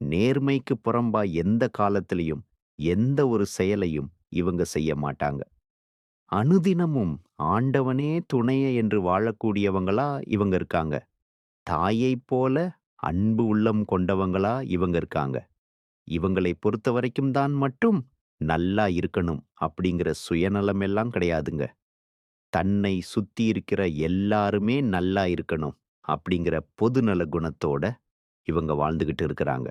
நேர்மைக்கு புறம்பா எந்த காலத்திலையும் எந்த ஒரு செயலையும் இவங்க செய்ய மாட்டாங்க. அனுதினமும் ஆண்டவனே துணைய என்று வாழக்கூடியவங்களா இவங்க இருக்காங்க. தாயைப் போல அன்பு உள்ளம் கொண்டவங்களா இவங்க இருக்காங்க. இவங்களை பொறுத்தவரைக்கும் தான் மட்டும் நல்லா இருக்கணும் அப்படிங்கிற சுயநலம் எல்லாம் கிடையாதுங்க. தன்னை சுத்தி இருக்கிற எல்லாருமே நல்லா இருக்கணும் அப்படிங்கிற பொதுநல குணத்தோட இவங்க வாழ்ந்துகிட்டு இருக்கிறாங்க.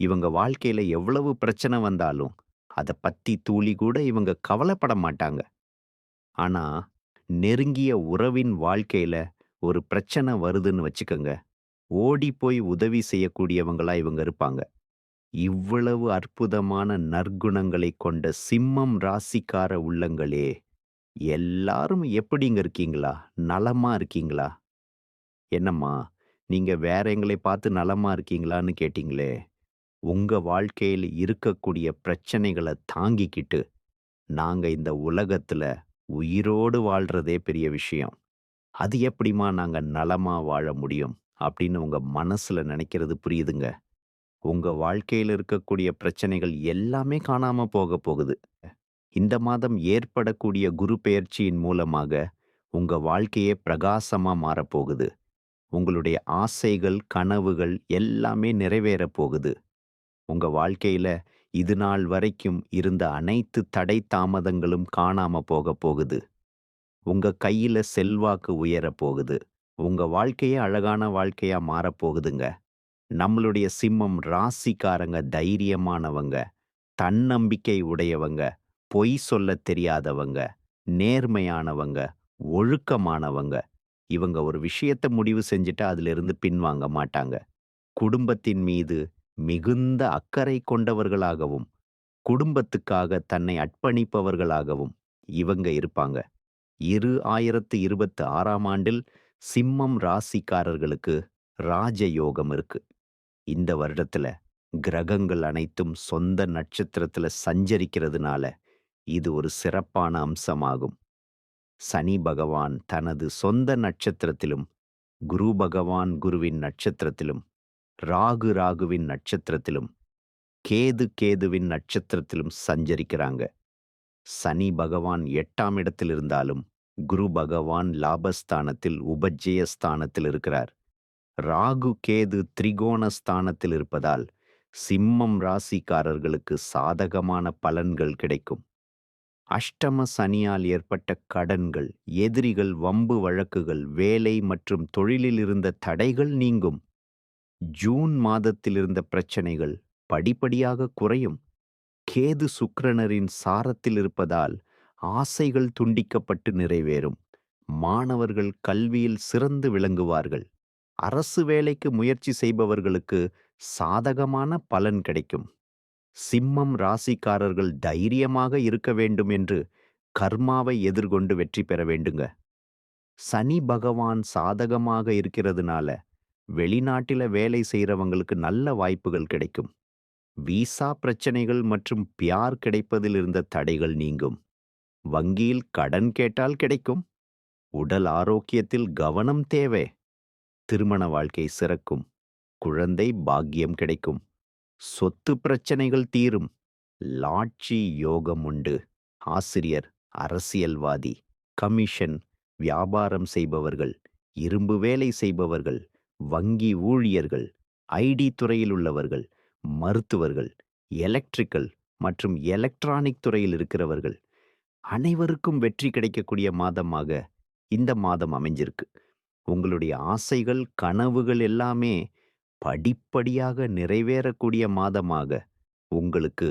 இவங்க வாழ்க்கையில எவ்வளவு பிரச்சனை வந்தாலும், அதை பத்தி தூளி கூட இவங்க கவலைப்பட மாட்டாங்க. ஆனா, நெருங்கிய உறவின் வாழ்க்கையில ஒரு பிரச்சனை வருதுன்னு வச்சுக்கோங்க ஓடி போய் உதவி செய்யக்கூடியவங்களா இவங்க இருப்பாங்க. இவ்வளவு அற்புதமான நற்குணங்களைக் கொண்ட சிம்மம் ராசிக்கார உள்ளங்களே! எல்லாரும் எப்படிங்க இருக்கீங்களா? நலமா இருக்கீங்களா? என்னம்மா, நீங்க வேற எங்களை பார்த்து நலமா இருக்கீங்களான்னு கேட்டீங்களே! உங்க வாழ்க்கையில இருக்கக்கூடிய பிரச்சனைகள தாங்கிக்கிட்டு, நாங்க இந்த உலகத்துல உயிரோடு வாழ்றதே பெரிய விஷயம். அது எப்படிமா நாங்க நலமா வாழ முடியும்? அப்படின்னு உங்க மனசுல நினைக்கிறது புரியுதுங்க. உங்க வாழ்க்கையில இருக்கக்கூடிய பிரச்சனைகள் எல்லாமே காணாம போக போகுது. இந்த மாதம் ஏற்படக்கூடிய குரு பெயர்ச்சியின் மூலமாக உங்க வாழ்க்கையே பிரகாசமா மாறப்போகுது. உங்களுடைய ஆசைகள், கனவுகள் எல்லாமே நிறைவேறப் போகுது. உங்க வாழ்க்கையில இது நாள் வரைக்கும் இருந்த அனைத்து தடை தாமதங்களும் காணாம போகப் போகுது. உங்க கையில செல்வாக்கு உயரப் போகுது. உங்க வாழ்க்கையே அழகான வாழ்க்கையா மாறப்போகுதுங்க. நம்மளுடைய சிம்மம் ராசிக்காரங்க தைரியமானவங்க, தன்னம்பிக்கை உடையவங்க, பொய் சொல்ல தெரியாதவங்க, நேர்மையானவங்க, ஒழுக்கமானவங்க. இவங்க ஒரு விஷயத்தை முடிவு செஞ்சுட்டு அதிலிருந்து பின்வாங்க மாட்டாங்க. குடும்பத்தின் மீது மிகுந்த அக்கறை கொண்டவர்களாகவும், குடும்பத்துக்காக தன்னை அர்ப்பணிப்பவர்களாகவும் இவங்க இருப்பாங்க. 2026ஆம் ஆண்டில் சிம்மம் ராசிக்காரர்களுக்கு ராஜயோகம் இருக்கு. இந்த வருடத்துல கிரகங்கள் அனைத்தும் சொந்த நட்சத்திரத்துல சஞ்சரிக்கிறதுனால இது ஒரு சிறப்பான அம்சமாகும். சனி பகவான் தனது சொந்த நட்சத்திரத்திலும், குரு பகவான் குருவின் நட்சத்திரத்திலும், ராகு ராகுவின் நட்சத்திரத்திலும், கேது கேதுவின் நட்சத்திரத்திலும் சஞ்சரிக்கிறாங்க. சனி பகவான் எட்டாம் இடத்தில் இருந்தாலும், குரு பகவான் லாபஸ்தானத்தில் உபஜயஸ்தானத்தில் இருக்கிறார். ராகு கேது திரிகோண ஸ்தானத்தில் இருப்பதால் சிம்மம் ராசிக்காரர்களுக்கு சாதகமான பலன்கள் கிடைக்கும். அஷ்டம சனியால் ஏற்பட்ட கடன்கள், எதிரிகள், வம்பு வழக்குகள், வேலை மற்றும் தொழிலில் இருந்த தடைகள் நீங்கும். ஜூன் மாதத்தில் இருந்த பிரச்சனைகள் படிப்படியாக குறையும். கேது சுக்கிரனரின் சாரத்தில் இருப்பதால் ஆசைகள் துண்டிக்கப்பட்டு நிறைவேறும். மாணவர்கள் கல்வியில் சிறந்து விளங்குவார்கள். அரசு வேலைக்கு முயற்சி செய்பவர்களுக்கு சாதகமான பலன் கிடைக்கும். சிம்மம் ராசிக்காரர்கள் தைரியமாக இருக்க வேண்டும் என்று கர்மாவை எதிர்கொண்டு வெற்றி பெற வேண்டுங்க. சனி பகவான் சாதகமாக இருக்கிறதுனால வெளிநாட்டில வேலை செய்கிறவங்களுக்கு நல்ல வாய்ப்புகள் கிடைக்கும். விசா பிரச்சனைகள் மற்றும் பியார் கிடைப்பதில் இருந்த தடைகள் நீங்கும். வங்கியில் கடன் கேட்டால் கிடைக்கும். உடல் ஆரோக்கியத்தில் கவனம் தேவை. திருமண வாழ்க்கை சிறக்கும். குழந்தை பாக்கியம் கிடைக்கும். சொத்து பிரச்சனைகள் தீரும். லாட்சி யோகம் உண்டு. ஆசிரியர், அரசியல்வாதி, கமிஷன், வியாபாரம் செய்பவர்கள், இரும்பு வேலை செய்பவர்கள், வங்கி ஊழியர்கள், ஐடி துறையில் உள்ளவர்கள், மருத்துவர்கள், எலக்ட்ரிக்கல் மற்றும் எலக்ட்ரானிக் துறையில் இருக்கிறவர்கள் அனைவருக்கும் வெற்றி கிடைக்கக்கூடிய மாதமாக இந்த மாதம் அமைஞ்சிருக்கு. உங்களுடைய ஆசைகள், கனவுகள் எல்லாமே படிப்படியாக நிறைவேறக்கூடிய மாதமாக உங்களுக்கு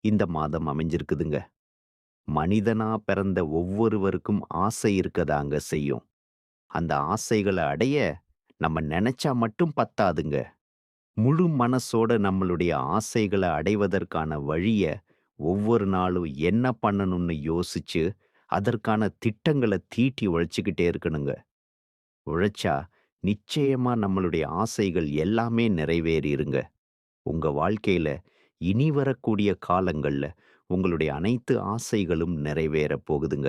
இந்த மாதம் அமைஞ்சிருக்குதுங்க. மனிதனா பிறந்த ஒவ்வொருவருக்கும் ஆசை இருக்கதாங்க செய்யும். அந்த ஆசைகள அடைய நம்ம நினைச்சா மட்டும் பத்தாதுங்க. முழு மனசோட நம்மளுடைய ஆசைகளை அடைவதற்கான வழிய ஒவ்வொரு நாளும் என்ன பண்ணணும்னு யோசிச்சு, அதற்கான திட்டங்கள தீட்டி உழைச்சிக்கிட்டே இருக்கணுங்க. உழைச்சா நிச்சயமா நம்மளுடைய ஆசைகள் எல்லாமே நிறைவேறிருங்க. உங்க வாழ்க்கையில இனி வரக்கூடிய காலங்கள்ல உங்களுடைய அனைத்து ஆசைகளும் நிறைவேறப் போகுதுங்க.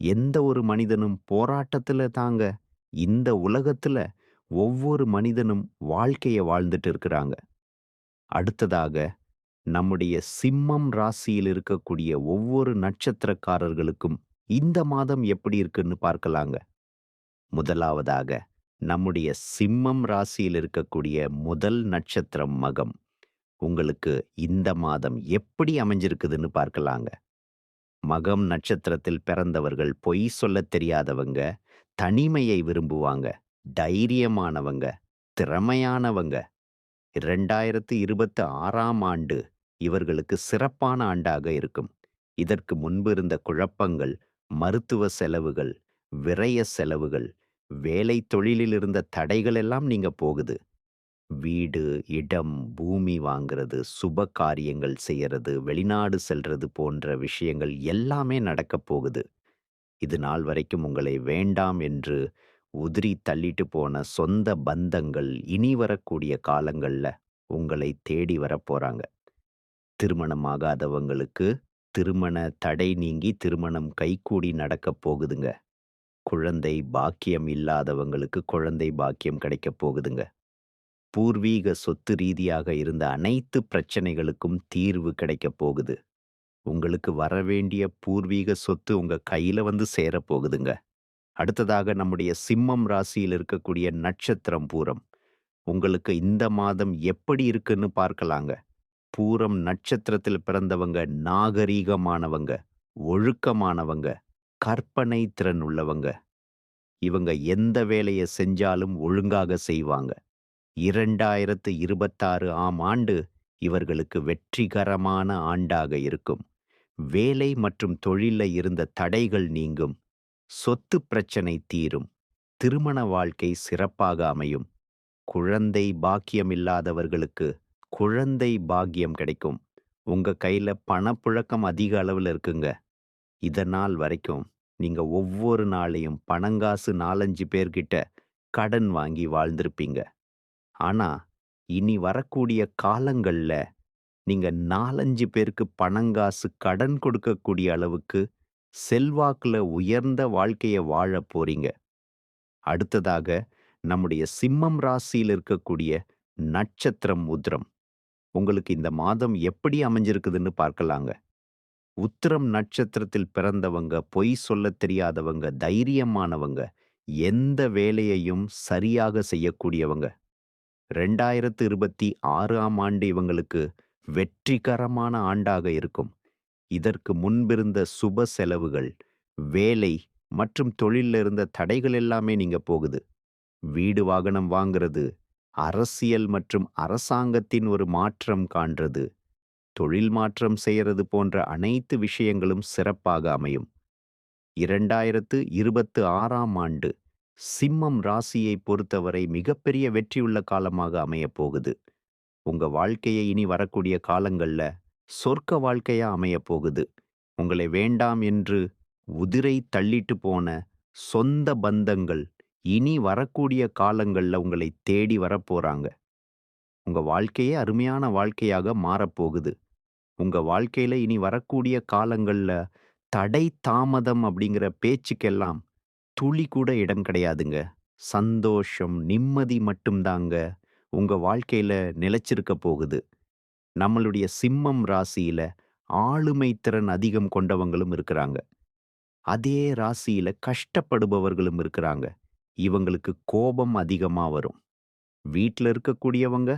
எந்த ஒரு மனிதனும் போராட்டத்துல தாங்க இந்த உலகத்துல ஒவ்வொரு மனிதனும் வாழ்க்கைய வாழ்ந்துட்டு இருக்கிறாங்க. அடுத்ததாக நம்முடைய சிம்மம் ராசியில் இருக்கக்கூடிய ஒவ்வொரு நட்சத்திரக்காரர்களுக்கும் இந்த மாதம் எப்படி இருக்குன்னு பார்க்கலாங்க. முதலாவதாக நம்முடைய சிம்மம் ராசியில் இருக்கக்கூடிய முதல் நட்சத்திரம் மகம். உங்களுக்கு இந்த மாதம் எப்படி அமைஞ்சிருக்குதுன்னு பார்க்கலாங்க. மகம் நட்சத்திரத்தில் பிறந்தவர்கள் பொய் சொல்லத் தெரியாதவங்க, தனிமையை விரும்புவாங்க, தைரியமானவங்க, திறமையானவங்க. 2026ஆம் ஆண்டு இவர்களுக்கு சிறப்பான ஆண்டாக இருக்கும். இதற்கு முன்பு இருந்த குழப்பங்கள், மருத்துவ செலவுகள், விரய செலவுகள், வேலை தொழிலில் இருந்த தடைகள் எல்லாம் நீங்க போகுது. வீடு, இடம், பூமி வாங்குறது, சுப காரியங்கள் செய்யறது, வெளிநாடு செல்றது போன்ற விஷயங்கள் எல்லாமே நடக்கப் போகுது. இது நாள் வரைக்கும் உங்களை வேண்டாம் என்று உதிரி தள்ளிட்டு போன சொந்த பந்தங்கள் இனி வரக்கூடிய காலங்கள்ல உங்களை தேடி வரப்போறாங்க. திருமணமாகாதவங்களுக்கு திருமண தடை நீங்கி திருமணம் கைகூடி நடக்கப் போகுதுங்க. குழந்தை பாக்கியம் இல்லாதவங்களுக்கு குழந்தை பாக்கியம் கிடைக்கப் போகுதுங்க. பூர்வீக சொத்து ரீதியாக இருந்த அனைத்து பிரச்சனைகளுக்கும் தீர்வு கிடைக்கப் போகுது. உங்களுக்கு வரவேண்டிய பூர்வீக சொத்து உங்க கையில வந்து சேரப் போகுதுங்க. அடுத்ததாக நம்முடைய சிம்மம் ராசியில் இருக்கக்கூடிய நட்சத்திரம் பூரம். உங்களுக்கு இந்த மாதம் எப்படி இருக்குன்னு பார்க்கலாங்க. பூரம் நட்சத்திரத்தில் பிறந்தவங்க நாகரீகமானவங்க, ஒழுக்கமானவங்க, கற்பனை திறன் உள்ளவங்க. இவங்க எந்த வேலையை செஞ்சாலும் ஒழுங்காக செய்வாங்க. 2026 ஆம் ஆண்டு இவர்களுக்கு வெற்றிகரமான ஆண்டாக இருக்கும். வேலை மற்றும் தொழில்ல இருந்த தடைகள் நீங்கும். சொத்து பிரச்சனை தீரும். திருமண வாழ்க்கை சிறப்பாக அமையும். குழந்தை பாக்கியம் இல்லாதவர்களுக்கு குழந்தை பாக்கியம் கிடைக்கும். உங்க கையில பணப்புழக்கம் அதிக அளவுல இருக்குங்க. இதனால் வரைக்கும் நீங்க ஒவ்வொரு நாளையும் பணங்காசு 4, 5 பேர்கிட்ட கடன் வாங்கி வாழ்ந்திருப்பீங்க. ஆனா, இனி வரக்கூடிய காலங்கள்ல நீங்க 4, 5 பேருக்கு பணங்காசு கடன் கொடுக்கக்கூடிய அளவுக்கு செல்வாக்குல உயர்ந்த வாழ்க்கைய வாழப் போறீங்க. அடுத்ததாக நம்முடைய சிம்மம் ராசியில் இருக்கக்கூடிய நட்சத்திரம் உத்திரம். உங்களுக்கு இந்த மாதம் எப்படி அமைஞ்சிருக்குதுன்னு பார்க்கலாங்க. உத்திரம் நட்சத்திரத்தில் பிறந்தவங்க, பொய் சொல்லத் தெரியாதவங்க, தைரியமானவங்க, எந்த வேலையையும் சரியாக செய்யக்கூடியவங்க. 2026ஆம் ஆண்டு இவங்களுக்கு வெற்றிகரமான ஆண்டாக இருக்கும். இதற்கு முன்பிருந்த சுப செலவுகள், வேலை மற்றும் தொழில்ல இருந்த தடைகள் எல்லாமே நீங்க போகுது. வீடு வாகனம் வாங்கிறது அரசியல் மற்றும் அரசாங்கத்தின் ஒரு மாற்றம் காண்றது, தொழில் மாற்றம் செய்யறது போன்ற அனைத்து விஷயங்களும் சிறப்பாக அமையும். 2026ஆம் ஆண்டு சிம்மம் ராசியை பொறுத்தவரை மிகப்பெரிய வெற்றியுள்ள காலமாக அமையப் போகுது. உங்க வாழ்க்கையை இனி வரக்கூடிய காலங்கள்ல சொர்க்க வாழ்க்கையா அமையப் போகுது. உங்களை வேண்டாம் என்று உதிரை தள்ளிட்டு போன சொந்த பந்தங்கள் இனி வரக்கூடிய காலங்கள்ல உங்களை தேடி வரப்போறாங்க. உங்க வாழ்க்கையே அருமையான வாழ்க்கையாக மாறப்போகுது. உங்க வாழ்க்கையில இனி வரக்கூடிய காலங்கள்ல தடை, தாமதம் அப்படிங்கிற பேச்சுக்கெல்லாம் துளி கூட இடம் கிடையாதுங்க. சந்தோஷம், நிம்மதி மட்டும் தாங்க உங்க வாழ்க்கையில நிலைச்சிருக்க போகுது. நம்மளுடைய சிம்மம் ராசியில் ஆளுமை திறன் அதிகம் கொண்டவங்களும் இருக்கிறாங்க. அதே ராசியில் கஷ்டப்படுபவர்களும் இருக்கிறாங்க. இவங்களுக்கு கோபம் அதிகமா வரும். வீட்டில் இருக்கக்கூடியவங்க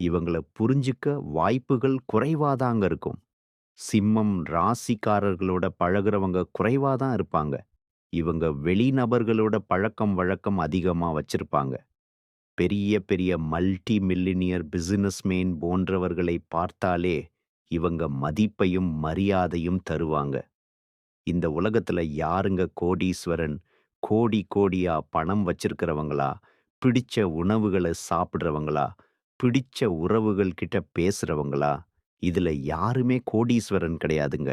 இவங்கள புரிஞ்சுக்க வாய்ப்புகள் குறைவாதாங்க இருக்கும். சிம்மம் ராசிக்காரர்களோட பழகுறவங்க குறைவா தான் இருப்பாங்க. இவங்க வெளிநபர்களோட பழக்கம் வழக்கம் அதிகமா வச்சிருப்பாங்க. பெரிய பெரிய மல்டி மில்லினியர் பிசினஸ்மேன் போன்றவர்களை பார்த்தாலே இவங்க மதிப்பையும் மரியாதையும் தருவாங்க. இந்த உலகத்துல யாருங்க கோடீஸ்வரன், கோடி கோடியா பணம் வச்சிருக்கிறவங்களா, பிடிச்ச உணவுகளை சாப்பிடுறவங்களா, பிடிச்ச உறவுகள் கிட்ட பேசுறவங்களா, இதுல யாருமே கோடீஸ்வரன் கிடையாதுங்க.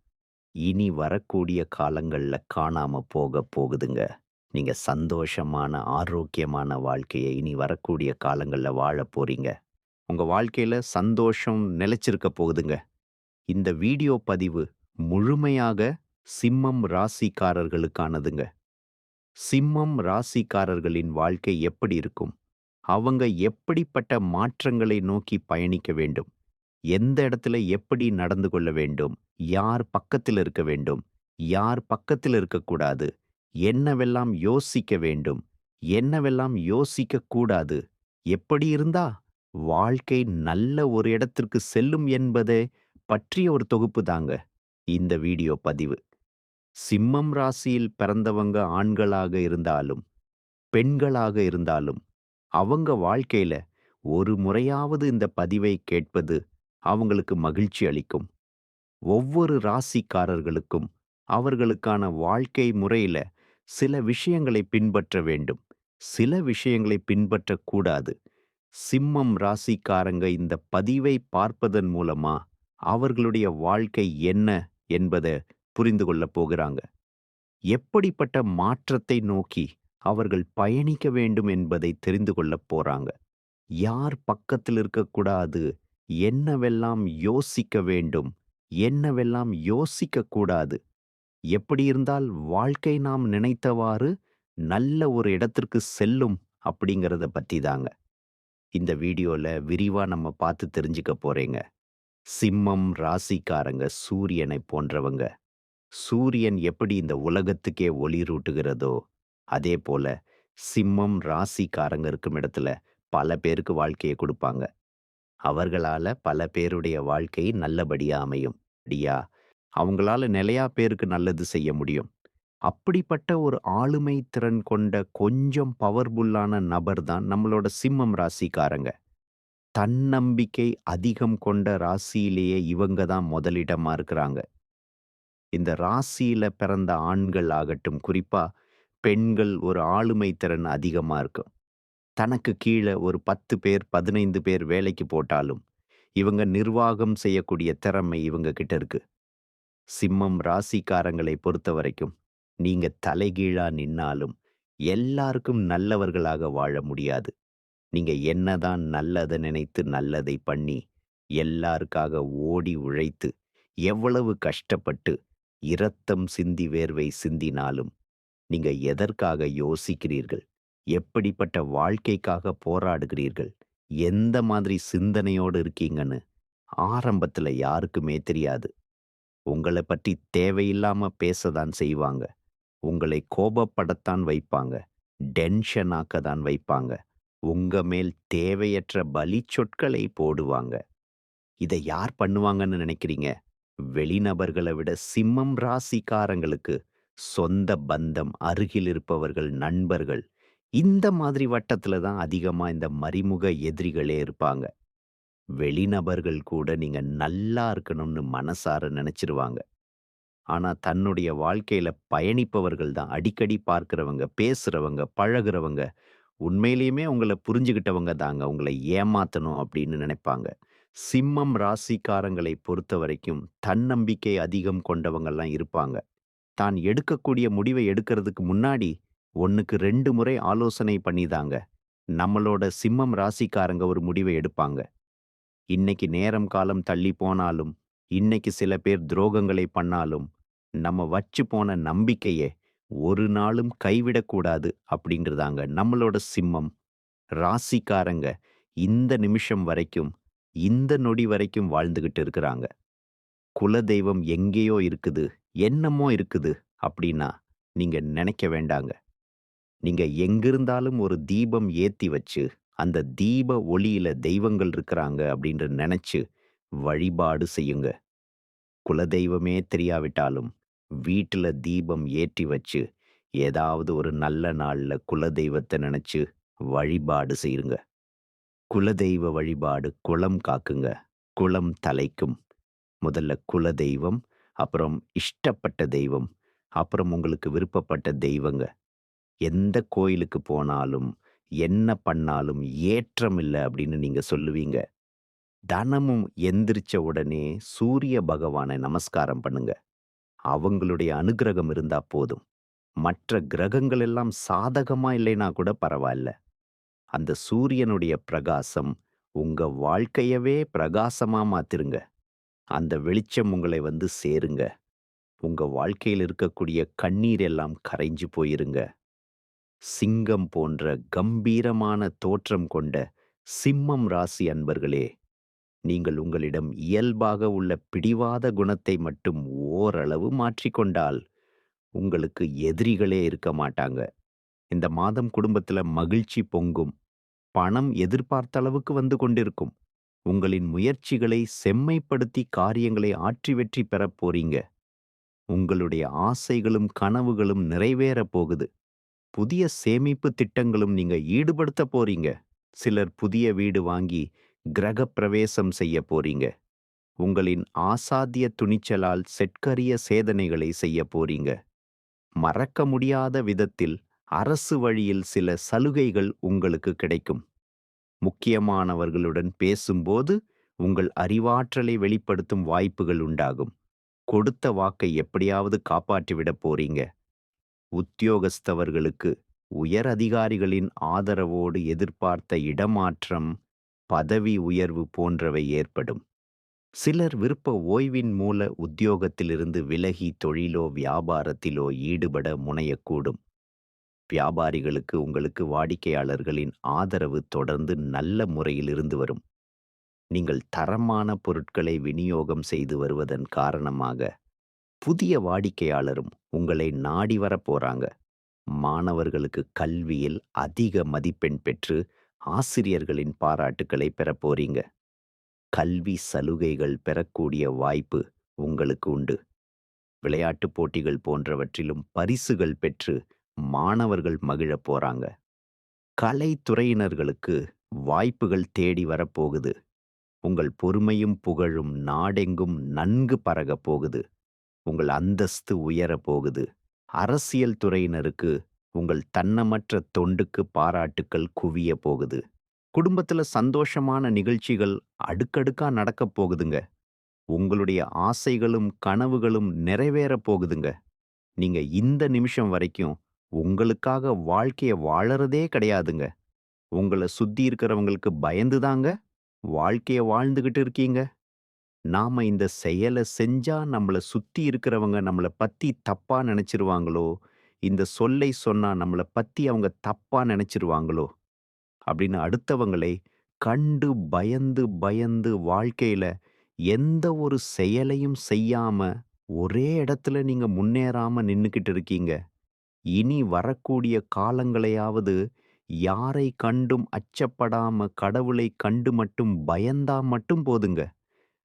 இனி வரக்கூடிய காலங்கள்ல காணாம போக போகுதுங்க. நீங்க சந்தோஷமான, ஆரோக்கியமான வாழ்க்கைய இனி வரக்கூடிய காலங்கள்ல வாழப் போறீங்க. உங்க வாழ்க்கையில சந்தோஷம் நிலச்சிருக்க போகுதுங்க. இந்த வீடியோ பதிவு முழுமையாக சிம்மம் ராசிக்காரர்களுக்கானதுங்க. சிம்மம் ராசிக்காரர்களின் வாழ்க்கை எப்படி இருக்கும்? அவங்க எப்படிப்பட்ட மாற்றங்களை நோக்கி பயணிக்க வேண்டும்? எந்த இடத்துல எப்படி நடந்து கொள்ள வேண்டும்? யார் பக்கத்துல இருக்க வேண்டும்? யார் பக்கத்துல இருக்கக்கூடாது? என்னவெல்லாம் யோசிக்க வேண்டும்? என்னவெல்லாம் யோசிக்கக் கூடாது? எப்படி இருந்தா வாழ்க்கை நல்ல ஒரு இடத்திற்கு செல்லும் என்பதே பற்றிய ஒரு தொகுப்பு தாங்க இந்த வீடியோ பதிவு. சிம்மம் ராசியில் பிறந்தவங்க ஆண்களாக இருந்தாலும், பெண்களாக இருந்தாலும், அவங்க வாழ்க்கையில ஒரு முறையாவது இந்த பதிவை கேட்பது அவங்களுக்கு மகிழ்ச்சி அளிக்கும். ஒவ்வொரு ராசிக்காரர்களுக்கும் அவர்களுக்கான வாழ்க்கை முறையில சில விஷயங்களை பின்பற்ற வேண்டும். சில விஷயங்களை பின்பற்றக்கூடாது. சிம்மம் ராசிக்காரங்க இந்த பதிவை பார்ப்பதன் மூலமா அவர்களுடைய வாழ்க்கை என்ன என்பத புரிந்து கொள்ளப் போகிறாங்க. எப்படிப்பட்ட மாற்றத்தை நோக்கி அவர்கள் பயணிக்க வேண்டும் என்பதை தெரிந்து கொள்ளப் போறாங்க. யார் பக்கத்தில் இருக்கக்கூடாது, என்னவெல்லாம் யோசிக்க வேண்டும், என்னவெல்லாம் யோசிக்கக்கூடாது எப்படி இருந்தால் வாழ்க்கை நாம் நினைத்தவாறு நல்ல ஒரு இடத்திற்கு செல்லும் அப்படிங்கிறத பத்தி தாங்க. இந்த வீடியோல விரிவா நம்ம பார்த்து தெரிஞ்சுக்க போறேங்க. சிம்மம் ராசிக்காரங்க சூரியனை போன்றவங்க. சூரியன் எப்படி இந்த உலகத்துக்கே ஒளிரூட்டுகிறதோ, அதே போல சிம்மம் ராசிக்காரங்க இருக்கும் இடத்துல பல பேருக்கு வாழ்க்கையை கொடுப்பாங்க அவர்களால பல பேருடைய வாழ்க்கை நல்லபடியா அமையும். அப்படியா அவங்களால நிலையா பேருக்கு நல்லது செய்ய முடியும். அப்படிப்பட்ட ஒரு ஆளுமை திறன் கொண்ட கொஞ்சம் பவர்ஃபுல்லான நபர் தான் நம்மளோட சிம்மம் ராசிக்காரங்க. தன்னம்பிக்கை அதிகம் கொண்ட ராசியிலேயே இவங்க தான் முதலிடமா இருக்கிறாங்க. இந்த ராசியில பிறந்த ஆண்கள் ஆகட்டும், குறிப்பா பெண்கள் ஒரு ஆளுமை திறன் அதிகமா இருக்கும். தனக்கு கீழே ஒரு 10 பேர், 15 பேர் வேலைக்கு போட்டாலும், இவங்க நிர்வாகம் செய்யக்கூடிய திறமை இவங்க கிட்ட இருக்கு. சிம்மம் ராசிக்காரங்களை பொறுத்தவரைக்கும், நீங்க தலைகீழா நின்னாலும், எல்லாருக்கும் நல்லவர்களாக வாழ முடியாது. நீங்க என்னதான் நல்லதை நினைத்து நல்லதை பண்ணி, எல்லாருக்காக ஓடி உழைத்து, எவ்வளவு கஷ்டப்பட்டு, இரத்தம் சிந்தி வேர்வை சிந்தினாலும், நீங்க எதற்காக யோசிக்கிறீர்கள்? எப்படிப்பட்ட வாழ்க்கைக்காக போராடுகிறீர்கள்? எந்த மாதிரி சிந்தனையோடு இருக்கீங்கன்னு, ஆரம்பத்துல யாருக்குமே தெரியாது. உங்கள பற்றி தேவையில்லாம பேசதான் செய்வாங்க. உங்களை கோபப்படத்தான் வைப்பாங்க. டென்ஷன் தான் வைப்பாங்க. உங்க மேல் தேவையற்ற பலி சொற்களை போடுவாங்க. இத யார் பண்ணுவாங்கன்னு நினைக்கிறீங்க? வெளிநபர்கள விட சிம்மம் ராசிக்காரங்களுக்கு சொந்த பந்தம், அருகில் இருப்பவர்கள், நண்பர்கள் இந்த மாதிரி வட்டத்துல தான் அதிகமா இந்த மறைமுக எதிரிகளே இருப்பாங்க. வெளிநபர்கள் கூட நீங்க நல்லா இருக்கணும்னு மனசார நினைச்சிருவாங்க. ஆனா தன்னுடைய வாழ்க்கையில பயணிப்பவர்கள் தான் அடிக்கடி பார்க்கிறவங்க, பேசுறவங்க, பழகுறவங்க, உண்மையிலேயுமே உங்கள புரிஞ்சுகிட்டவங்க தாங்க உங்கள ஏமாத்தணும் அப்படின்னு நினைப்பாங்க. சிம்மம் ராசிக்காரங்களை பொறுத்தவரைக்கும் தன்னம்பிக்கை அதிகம் கொண்டவங்கலாம் இருப்பாங்க. தான் எடுக்கக்கூடிய முடிவை எடுக்கிறதுக்கு முன்னாடி 1க்கு 2 முறை ஆலோசனை பண்ணிதாங்க நம்மளோட சிம்மம் ராசிக்காரங்க ஒரு முடிவை எடுப்பாங்க. இன்னைக்கு நேரம் காலம் தள்ளி போனாலும், இன்னைக்கு சில பேர் துரோகங்களை பண்ணாலும், நம்ம வச்சு போன நம்பிக்கைய ஒரு நாளும் கைவிடக்கூடாது அப்படிங்கிறதாங்க நம்மளோட சிம்மம். ராசிக்காரங்க இந்த நிமிஷம் வரைக்கும், இந்த நொடி வரைக்கும் வாழ்ந்துகிட்டு இருக்கிறாங்க. குலதெய்வம் எங்கேயோ இருக்குது, என்னமோ இருக்குது அப்படின்னா, நீங்க நினைக்க வேண்டாங்க. நீங்க எங்கிருந்தாலும் ஒரு தீபம் ஏத்தி வச்சு, அந்த தீப ஒளியில தெய்வங்கள் இருக்கிறாங்க அப்படின்ற நினச்சி வழிபாடு செய்யுங்க. குலதெய்வமே தெரியாவிட்டாலும், வீட்டுல தீபம் ஏற்றி வச்சு, ஏதாவது ஒரு நல்ல நாள்ல குலதெய்வத்தை நினச்சி வழிபாடு செய்யுங்க. குலதெய்வ வழிபாடு குலம் காக்குங்க. குலம் தலைக்கும். முதல்ல குலதெய்வம், அப்புறம் இஷ்டப்பட்ட தெய்வம், அப்புறம் உங்களுக்கு விருப்பப்பட்ட தெய்வங்க. எந்த கோயிலுக்கு போனாலும், என்ன பண்ணாலும் ஏற்றம் இல்ல அப்படின்னு நீங்க சொல்லுவீங்க. தனமும் எந்திரிச்ச உடனே சூரிய பகவானை நமஸ்காரம் பண்ணுங்க. அவங்களுடைய அனுகிரகம் இருந்தா போதும். மற்ற கிரகங்கள் எல்லாம் சாதகமா இல்லைனா கூட பரவாயில்ல அந்த சூரியனுடைய பிரகாசம் உங்க வாழ்க்கையவே பிரகாசமா மாத்திருங்க. அந்த வெளிச்சம் உங்களை வந்து சேருங்க. உங்க வாழ்க்கையில் இருக்கக்கூடிய கண்ணீர் எல்லாம் கரைஞ்சு போயிருங்க. சிங்கம் போன்ற கம்பீரமான தோற்றம் கொண்ட சிம்மம் ராசி அன்பர்களே, நீங்கள் உங்களிடம் இயல்பாக உள்ள பிடிவாத குணத்தை மட்டும் ஓரளவு மாற்றிக்கொண்டால், உங்களுக்கு எதிரிகளே இருக்க மாட்டாங்க. இந்த மாதம் குடும்பத்துல மகிழ்ச்சி பொங்கும். பணம் எதிர்பார்த்த அளவுக்கு வந்து கொண்டிருக்கும். உங்களின் முயற்சிகளை செம்மைப்படுத்தி காரியங்களை ஆற்றி வெற்றி பெறப் போறீங்க. உங்களுடைய ஆசைகளும் கனவுகளும் நிறைவேறப் போகுது. புதிய சேமிப்பு திட்டங்களும் நீங்க ஈடுபடுத்த போறீங்க. சிலர் புதிய வீடு வாங்கி கிரக பிரவேசம் செய்ய போறீங்க. உங்களின் ஆசாத்திய துணிச்சலால் செட்கரிய சேதனைகளை செய்ய போறீங்க. மறக்க முடியாத விதத்தில் அரசு வழியில் சில சலுகைகள் உங்களுக்கு கிடைக்கும். முக்கியமானவர்களுடன் பேசும்போது உங்கள் அறிவாற்றலை வெளிப்படுத்தும் வாய்ப்புகள் உண்டாகும். கொடுத்த வாக்கை எப்படியாவது காப்பாற்றிவிடப் போறீங்க. உத்தியோகஸ்தவர்களுக்கு உயர் அதிகாரிகளின் ஆதரவோடு எதிர்பார்த்த இடமாற்றம், பதவி உயர்வு போன்றவை ஏற்படும். சிலர் விருப்ப ஓய்வின் மூல உத்தியோகத்திலிருந்து விலகி தொழிலோ வியாபாரத்திலோ ஈடுபட முனையக்கூடும். வியாபாரிகளுக்கு உங்களுக்கு வாடிக்கையாளர்களின் ஆதரவு தொடர்ந்து நல்ல முறையில் இருந்து வரும். நீங்கள் தரமான பொருட்களை விநியோகம் செய்து வருவதன் காரணமாக புதிய வாடிக்கையாளரும் உங்களை நாடி வரப் போறாங்க. மாணவர்களுக்கு கல்வியில் அதிக மதிப்பெண் பெற்று ஆசிரியர்களின் பாராட்டுக்களை பெறப்போறீங்க கல்வி சலுகைகள் பெறக்கூடிய வாய்ப்பு உங்களுக்கு உண்டு. விளையாட்டுப் போட்டிகள் போன்றவற்றிலும் பரிசுகள் பெற்று மாணவர்கள் மகிழப் போறாங்க. கலைத்துறையினர்களுக்கு வாய்ப்புகள் தேடி வரப்போகுது. உங்கள் பொறுமையும் புகழும் நாடெங்கும் நன்கு பரகப் போகுது. உங்கள் அந்தஸ்து உயரப் போகுது. அரசியல் துறையினருக்கு உங்கள் தன்னமற்ற தொண்டுக்கு பாராட்டுக்கள் குவிய போகுது. குடும்பத்துல சந்தோஷமான நிகழ்ச்சிகள் அடுக்கடுக்கா நடக்கப் போகுதுங்க. உங்களுடைய ஆசைகளும் கனவுகளும் நிறைவேறப் போகுதுங்க. நீங்க இந்த நிமிஷம் வரைக்கும் உங்களுக்காக வாழ்க்கைய வாழறதே கிடையாதுங்க. உங்கள சுத்தி இருக்கிறவங்களுக்கு பயந்து தாங்க வாழ்க்கைய வாழ்ந்துகிட்டு இருக்கீங்க. நாம இந்த செயல செஞ்சா நம்மள சுத்தி இருக்கிறவங்க நம்மள பத்தி தப்பா நினைச்சிருவாங்களோ இந்த சொல்லை சொன்னா நம்மள பத்தி அவங்க தப்பா நினைச்சிருவாங்களோ அப்படின்னு அடுத்தவங்களை கண்டு பயந்து பயந்து வாழ்க்கையில எந்த ஒரு செயலையும் செய்யாம ஒரே இடத்துல நீங்க முன்னேறாம நின்னுக்கிட்டு இருக்கீங்க. இனி வரக்கூடிய காலங்களையாவது யாரை கண்டும் அச்சப்படாம கடவுளை கண்டு மட்டும் பயந்தா மட்டும் போதுங்க.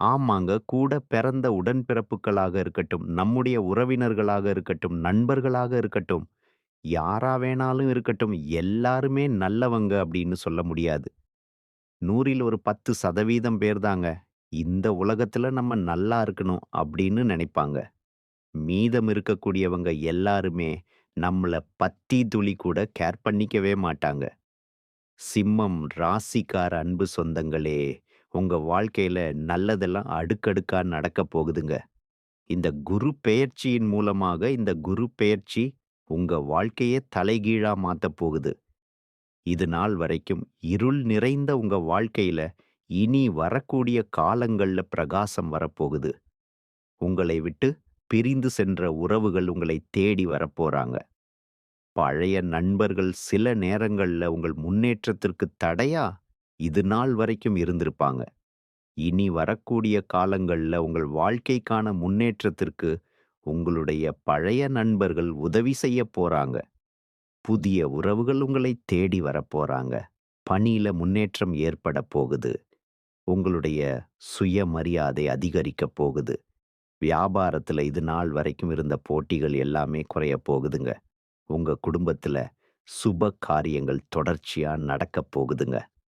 ஆமாங்க, கூட பிறந்த உடன்பிறப்புகளாக இருக்கட்டும், நம்முடைய உறவினர்களாக இருக்கட்டும், நண்பர்களாக இருக்கட்டும், யாரா வேணாலும் இருக்கட்டும், எல்லாருமே நல்லவங்க அப்படின்னு சொல்ல முடியாது. 100ல் ஒரு 10% பேர் தாங்க, இந்த உலகத்துல நம்ம நல்லா இருக்கணும் அப்படின்னு நினைப்பாங்க. மீதம் இருக்கக்கூடியவங்க எல்லாருமே நம்மள பத்தி துளி கூட கேர் பண்ணிக்கவே மாட்டாங்க. சிம்மம் ராசிக்கார அன்பு சொந்தங்களே, உங்க வாழ்க்கையில நல்லதெல்லாம் அடுக்கடுக்கா நடக்கப் போகுதுங்க. இந்த குரு பெயர்ச்சியின் மூலமாக இந்த குரு பெயர்ச்சி உங்க வாழ்க்கையே தலைகீழா மாற்ற போகுது. இது நாள் வரைக்கும் இருள் நிறைந்த உங்க வாழ்க்கையில இனி வரக்கூடிய காலங்கள்ல பிரகாசம் வரப்போகுது. உங்களை விட்டு பிரிந்து சென்ற உறவுகள் உங்களை தேடி வரப்போகிறாங்க பழைய நண்பர்கள் சில நேரங்கள்ல உங்கள் முன்னேற்றத்திற்கு தடையா இது நாள் வரைக்கும் இருந்திருப்பாங்க. இனி வரக்கூடிய காலங்கள்ல உங்கள் வாழ்க்கைக்கான முன்னேற்றத்திற்கு உங்களுடைய பழைய நண்பர்கள் உதவி செய்யப் போறாங்க. புதிய உறவுகள் உங்களை தேடி வரப்போறாங்க. பணியில முன்னேற்றம் ஏற்படப் போகுது. உங்களுடைய சுயமரியாதை அதிகரிக்கப் போகுது. வியாபாரத்துல இது நாள் வரைக்கும் இருந்த போட்டிகள் எல்லாமே குறைய போகுதுங்க. உங்க குடும்பத்துல சுப காரியங்கள் தொடர்ச்சியா நடக்கப் போகுதுங்க.